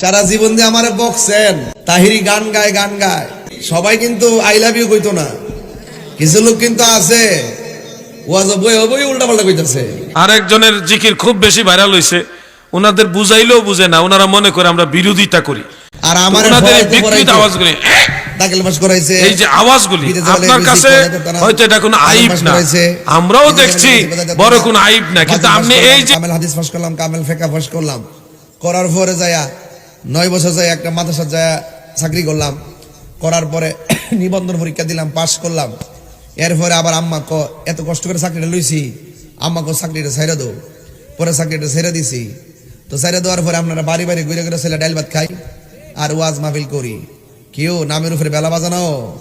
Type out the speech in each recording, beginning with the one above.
সারা জীবন দিয়ে আমারে বকছেন তাহিরি গান গায় গান গায়। সবাই কিন্তু আই লাভ ইউ কইতো না। কিছু লোক কিন্তু আছে আরেকজনের জিকির খুব বেশি ভাইরাল হইছে ওনাদের বুঝাইলেও বুঝে না ওনারা মনে করে আমরা বিরোধিতা করি। আর আমার বিকৃত আওয়াজগুলি দাখিল পাস করাইছে। এই যে আওয়াজগুলি আপনার কাছে হয়তো এটা কোনো কামেল আইব না। আমরাও দেখছি বড় কোনো আইব না। কিন্তু আপনি এই যে কামেল হাদিস পাস করলাম কামেল ফেকা পাস করলাম। করার পরে যায়া নয় বছর যায় একটা মাদ্রাসা যায় চাকরি করলাম। করার পরে নিবন্ধন পরীক্ষা দিলাম পাস করলাম। এরপরে আবার আম্মা ক, এত কষ্ট করে চাকরিটা লইছি। আম্মা কো, চাকরিটা ছেড়ে দো পরে চাকরিটা ছেড়ে দিছি। তো ছেড়ে দেওয়ার পরে আপনারা বাড়ি বাড়ি ঘুরে ঘুরে ছেলে ডাইল ভাত খাই আর ওয়াজ মাহফিল করি। কেউ নামের উপরে বেলা বাজানো?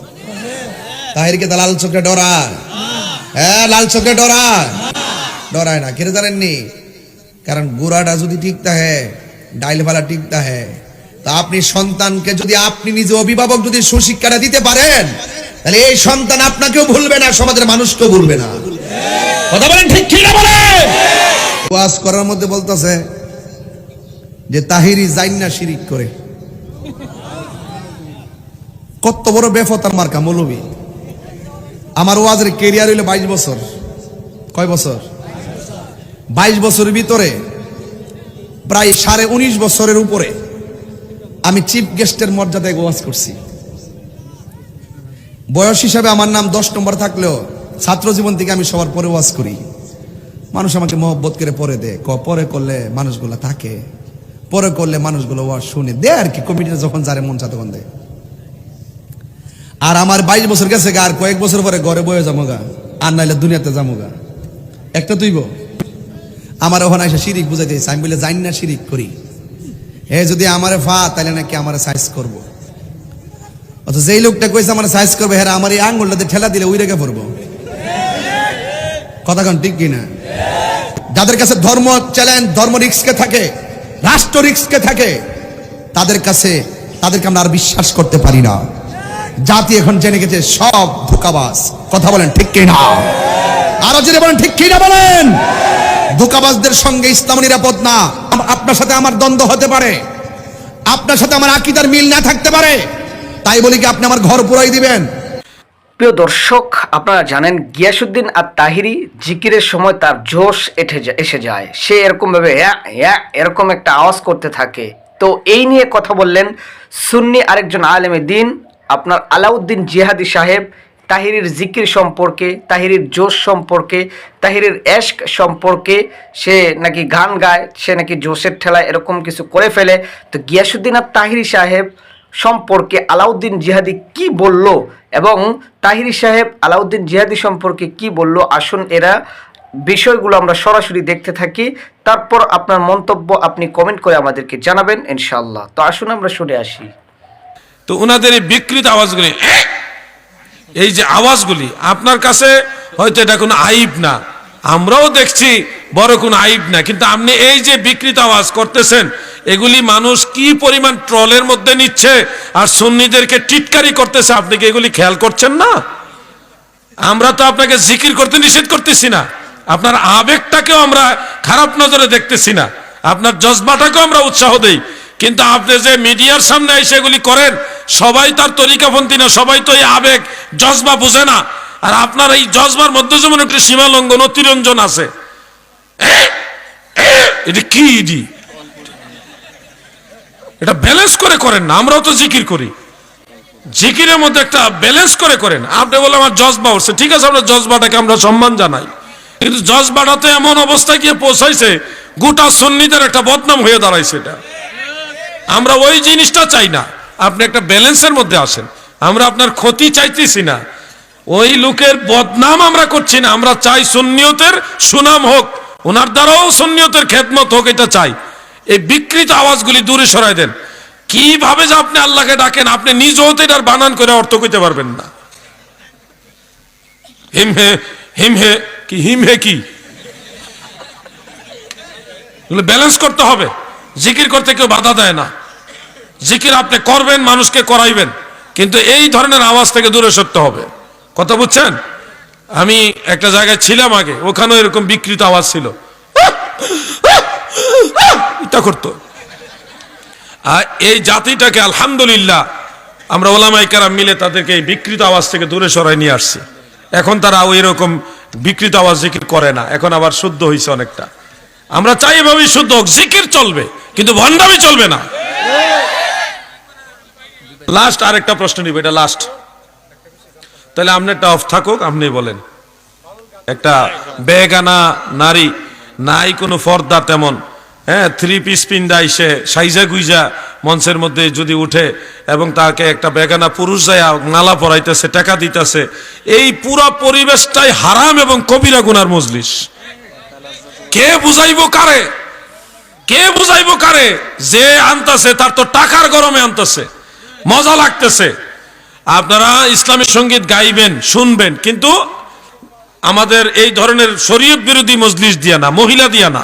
তাহিরকে তা লাল চোখে ডরা হ্যাঁ লাল চোখে ডরা ডরায় না কেটে জানেননি? কারণ গুড়াটা যদি ঠিক থাকে ডাইল ফালা ঠিক থাকে তা আপনি সন্তানকে যদি আপনি নিজে অভিভাবক যদি সুশিক্ষাটা দিতে পারেন, তাহলে এই সন্তান আপনাকেও ভুলবে না, সমাজের মানুষকেও ভুলবে না। কথা বলেন ঠিক কি না ওয়াজ করার মধ্যে বলতেছে যে তাহিরি জাইন না শিরিক করে। কত বড় বেফতার মার্কা, মৌলবী। আমার ওয়াজের কেরিয়ার হইল বাইশ বছর। কয় বছর? বাইশ বছরের ভিতরে প্রায় সাড়ে উনিশ বছরের উপরে আমি চিফ গেস্টের মর্যাদায় ওয়াজ করছি। বয়স হিসাবে আমার নাম দশ নম্বর থাকলেও ছাত্র জীবন থেকে আমি সবার পরে ওয়াজ করি। মানুষ আমাকে মহব্বত করে পরে ক, পরে করলে মানুষগুলো থাকে, পরে করলে মানুষগুলো ওয়াজ শুনে দে আর কি কমিটিতে যখন যারে মন চা তখন দেয়। আর আমার বাইশ বছর গেছে গা, আর কয়েক বছর পরে ঘরে বয়ে যাব গা, আর নাইলে দুনিয়াতে যাব গা। একটা তুইব? আমার ওখানে এসে শিরিক বুঝাইতে। আমি বলে, জানি না শিরিক করি। হে যদি আমারে ফা তাহলে নাকি আমার সাইজ করব। অথচ যেই লোকটা কইছে, আমার সাইজ করবে হ্যাঁ আমার এই আঙ্গুলটাতে ঠেলা দিলে উই রেখে পড়ব। কথা কোন ঠিক কিনা? যাদের কাছে ধর্ম চ্যালেঞ্জ ধর্ম রিক্সকে থাকে, রাষ্ট্র রিক্সকে থাকে, তাদের কাছে, তাদেরকে আমরা আর বিশ্বাস করতে পারি না। জাতি এখন জেনে গেছে সব ধোকাবাজ। কথা বলেন ঠিক কিনা? আরও যদি বলেন, ঠিক কিনা বলেন? ধোকাবাজদের সঙ্গে ইসলাম নিরাপদ না। আপনার সাথে আমার দ্বন্দ্ব হতে পারে। আপনার সাথে আমার আকিদার মিল না থাকতে পারে। তাই বলি কি, আপনি আমার ঘর পুরাই দিবেন। প্রিয় দর্শক, আপনারা জানেন গিয়াসুদ্দিন আর তাহিরি জিকিরের সময় তার জোশ এঠে এসে যায়। সে এরকম ভাবে হ্যাঁ হ্যাঁ এরকম একটা আওয়াজ করতে থাকে। তো এই নিয়ে কথা বললেন সুন্নি আরেকজন আলেমে দিন, আপনার আলাউদ্দিন জিহাদি সাহেব। তাহিরির জিকির সম্পর্কে, তাহিরির জোশ সম্পর্কে, তাহিরির এশক সম্পর্কে সে নাকি গান গায়, সে নাকি জোশের ঠেলায় এরকম কিছু করে ফেলে। তো গিয়াসুদ্দিন আর তাহিরি সাহেব সম্পর্কে আলাউদ্দিন জিহাদি কি বলল এবং তাহিরি সাহেব আলাউদ্দিন জিহাদি সম্পর্কে কি বলল? আসুন এরা বিষয়গুলো আমরা সরাসরি দেখতে থাকি। তারপর আপনার মন্তব্য আপনি কমেন্ট করে আমাদেরকে জানাবেন ইনশাআল্লাহ। তো আসুন আমরা শুনে আসি। তো ওনাদের বিকৃত আওয়াজগুলি এই যে আওয়াজগুলি, আপনার কাছে হয়তো এটা কোনো আইব না। আমরাও দেখছি বড় কোনো আইব না, কিন্তু আপনি এই যে বিকৃত আওয়াজ করতেছেন, এগুলি মানুষ কি পরিমাণ ট্রলের মধ্যে নিচ্ছে, আর সুন্নিদেরকে টিটকারি করতেছে, আপনি কি এগুলি খেয়াল করছেন না? আমরা তো আপনাকে জিকির করতে নিষেধ করতেছি না, আপনার আবেগটাকেও আমরা খারাপ নজরে দেখতেছি না, আপনার জজবাটাকেও আমরা উৎসাহ দেই, কিন্তু আপনি যে মিডিয়ার সামনে এসে এগুলি করেন সবাই তার তরিকাপন্থী না, সবাই তো এই আবেগ, জজবা বুঝে না। আর আপনার এই জজবার মধ্যে যেমন একটু সীমা লঙ্ঘন, অতিরঞ্জন আছে। এটা কি ইডি? এটা ব্যালেন্স করে করেন না, আমরাও তো জিকির করি। জিকিরের মধ্যে একটা ব্যালেন্স করে করেন। আপনি বলে আমার জজবা উঠছে। ঠিক আছে, আমরা জজবাটাকে আমরা সম্মান জানাই। কিন্তু জজবাটাতে এমন অবস্থায় গিয়ে পৌঁছাইছে, গোটা সন্নিদের একটা বদনাম হয়ে দাঁড়াইছে এটা। আমরা ওই জিনিসটা চাই না। আপনি একটা ব্যালেন্সের মধ্যে আসেন আমরা আপনার ক্ষতি চাইতেছি না। ওই লোকের বদনাম আমরা করছি না। আমরা চাই সুন্নিয়তের সুনাম হোক। ওনার দ্বারাও সুন্নিয়তের খেদমত হোক, এটা চাই। এই বিকৃত আওয়াজগুলি দূরে সরাই দেন। কীভাবে যে আপনি আল্লাহকে ডাকেন, আপনি নিজ হতে এটার বানান করে অর্থ করতে পারবেন না। হিম হে হিম হে কি? হিম হে কি ব্যালেন্স করতে হবে। জিকির করতে কেউ বাধা দেয় না। জিকির আপনি করবেন, মানুষকে করাইবেন। কিন্তু এই ধরনের আওয়াজ থেকে দূরে সরতে হবে। কথা বুঝছেন? আমি একটা জায়গায় ছিলাম আগে, ওখানেও এরকম বিকৃত আওয়াজ ছিল। এটা করতো। আর এই জাতিটাকে আলহামদুলিল্লাহ আমরা ওলামাই কারাম মিলে তাদেরকে এই বিকৃত আওয়াজ থেকে দূরে সরাই নিয়ে আসছি। এখন তারা ওই রকম বিকৃত আওয়াজ জিকির করে না। এখন আবার শুদ্ধ হয়েছে অনেকটা। আমরা চাই এভাবেই শুদ্ধ হোক। জিকির চলবে, কিন্তু ভণ্ডামি চলবে না। লাস্ট আরেকটা প্রশ্ন নিব, এটা লাস্ট তাহলে আপনি একটা অফ থাকুক, আপনি বলেন। একটা বেগানা নারী, নাই কোনো ফর্দা তেমন। হ্যাঁ থ্রি পিস পিন্দা এসে সাইজা গুইজা মঞ্চের মধ্যে যদি উঠে এবং তাকে একটা বেগানা পুরুষ যায় মালা পরাইতেছে, টাকা দিতেছে, এই পুরো পরিবেশটাই হারাম এবং কবিরা গুনার মজলিস। কে বুঝাইব কারে? কে বুঝাইব কারে? যে আনতাছে, তার তো টাকার গরমে আনতাছে। মজা লাগতেছে। আপনারা ইসলামী সংগীত গাইবেন, শুনবেন, কিন্তু আমাদের এই ধরনের শরীয়ত বিরোধী মজলিস দিয়া না, মহিলা দিয়া না।